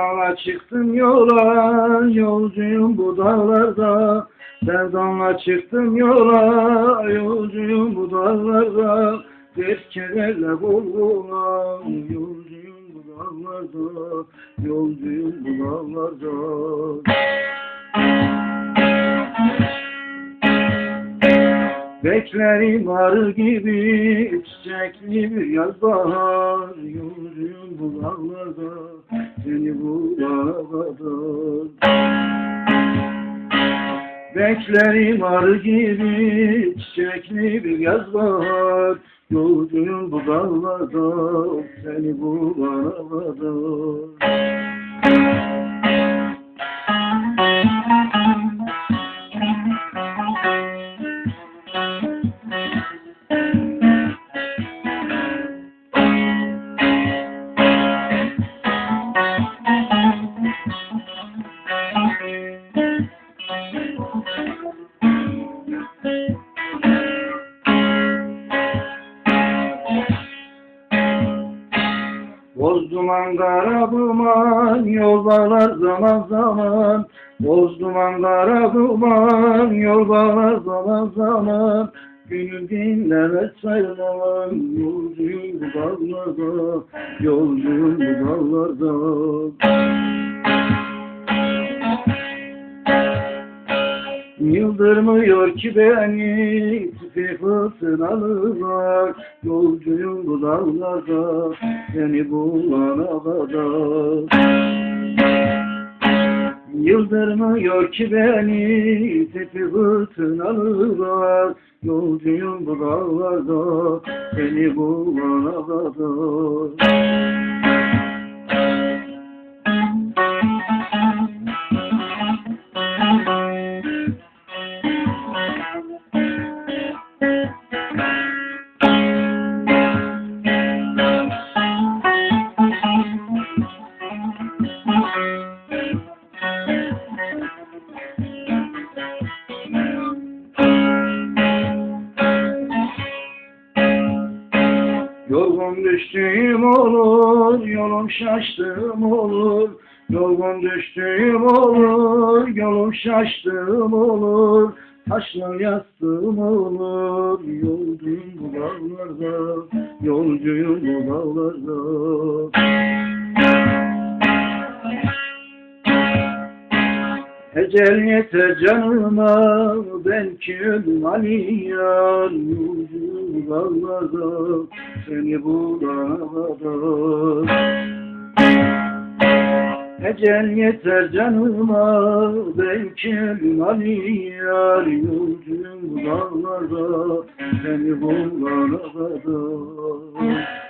Sevdanla çıktım yola, yolcuyum bu dağlarda. Sevdanla çıktım yola, yolcuyum bu dağlarda. Dert kederle bulgulan, yolcuyum bu dağlarda. Yolcuyum bu dağlarda. Beklerim arı gibi çiçekli bir yaz bahar Yolcuyum bu dağlarda seni bulana kadar Beklerim arı gibi çiçekli bir yaz bahar Yolcuyum bu dağlarda seni bulana Boz duman kara duman zaman zaman. Boz duman kara duman zaman zaman. Günü dinlemez sayılan Yolcuyum dağlarda Yolcuyum dağlarda Yıldırmıyor ki beni tüfe fırtınalılar Yolcuyum bu dağlarda seni bulana kadar Yıldırmıyor ki beni tüfe fırtınalılar Yolcuyum bu dağlarda seni bulana kadar Yorgun düştüğüm olur, yolum şaştığım olur. Yorgun düştüğüm olur, yolum şaştığım olur. Taşlar yastığım olur, yolcuyum bu dağlarda, yolcuyum bu dağlarda. Ecel yeter canıma, ben ki ölüm Ali yar, yolcuyum bu dağlarda, seni bulana kadar. Ecel yeter canıma, belki Ali yar, yolcuyum dağlarda, seni bulana kadar.